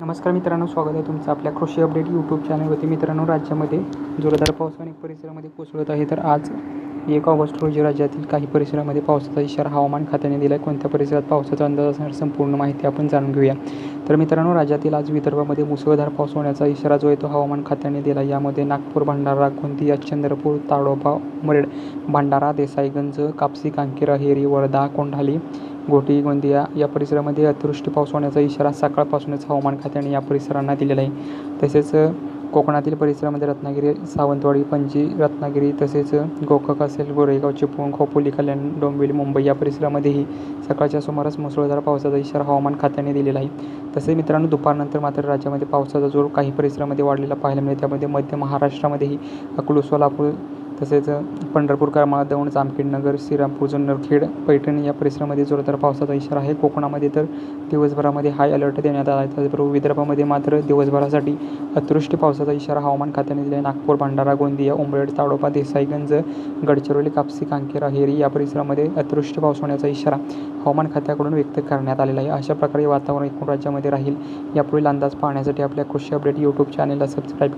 नमस्कार मित्रांनो स्वागत आहे तुमचं आपल्या कृषी अपडेट यूट्यूब चॅनलवरती मित्रांनो राज्यामध्ये जोरदार पाऊस अनेक परिसरामध्ये कोसळत आहे. तर आज एक ऑगस्ट रोजी राज्यातील काही परिसरामध्ये पावसाचा इशारा हवामान खात्याने दिला आहे कोणत्या परिसरात पावसाचा अंदाज असणार संपूर्ण माहिती आपण जाणून घेऊया. तर मित्रांनो राज्यातील आज विदर्भामध्ये मुसळधार पाऊस होण्याचा इशारा जो आहे तो हवामान खात्याने दिला यामध्ये नागपूर भंडारा गोंदिया चंद्रपूर ताडोबा मरेड भंडारा देसाईगंज कापसी कांकेरा हेरी वर्धा कोंढाली घोटी गोंदिया या परिसरामध्ये अतिवृष्टी पाऊस होण्याचा इशारा सकाळपासूनच हवामान खात्याने या परिसरांना दिलेला आहे. तसेच कोकणातील परिसरामध्ये रत्नागिरी सावंतवाडी पणजी रत्नागिरी तसेच अ, गोकाक असेल गोरेगाव चिपळूण खोपोली कल्याण डोंबिवली मुंबई या परिसरामध्येही सकाळच्या सुमारास मुसळधार पावसाचा इशारा हवामान खात्याने दिलेला आहे. तसेच मित्रांनो दुपारनंतर मात्र राज्यामध्ये पावसाचा जोर काही परिसरामध्ये वाढलेला पाहायला मिळेल. त्यामध्ये मध्य महाराष्ट्रामध्येही अकलू सोलापूर तसेच पंढरपूर करमाळा दौंड जामखेडनगर श्रीरामपूर जुन्नरखेड पैठण या परिसरामध्ये जोरदार पावसाचा इशारा आहे. कोकणामध्ये तर दिवसभरामध्ये हाय अलर्ट देण्यात आला आहे. त्याचबरोबर विदर्भामध्ये मात्र दिवसभरासाठी अतिवृष्टी पावसाचा इशारा हवामान खात्याने दिला आहे नागपूर भंडारा गोंदिया उमरेड ताडोबा देसाईगंज गडचिरोली कापसी कांकेर हेरी या परिसरामध्ये अतिवृष्टी पाऊस होण्याचा इशारा हवामान खात्याकडून व्यक्त करण्यात आलेला आहे. अशा प्रकारे वातावरण एकूण राज्यामध्ये राहील. यापुढील अंदाज पाहण्यासाठी आपल्या कृषी अपडेट यूट्यूब चॅनेलला सबस्क्राईब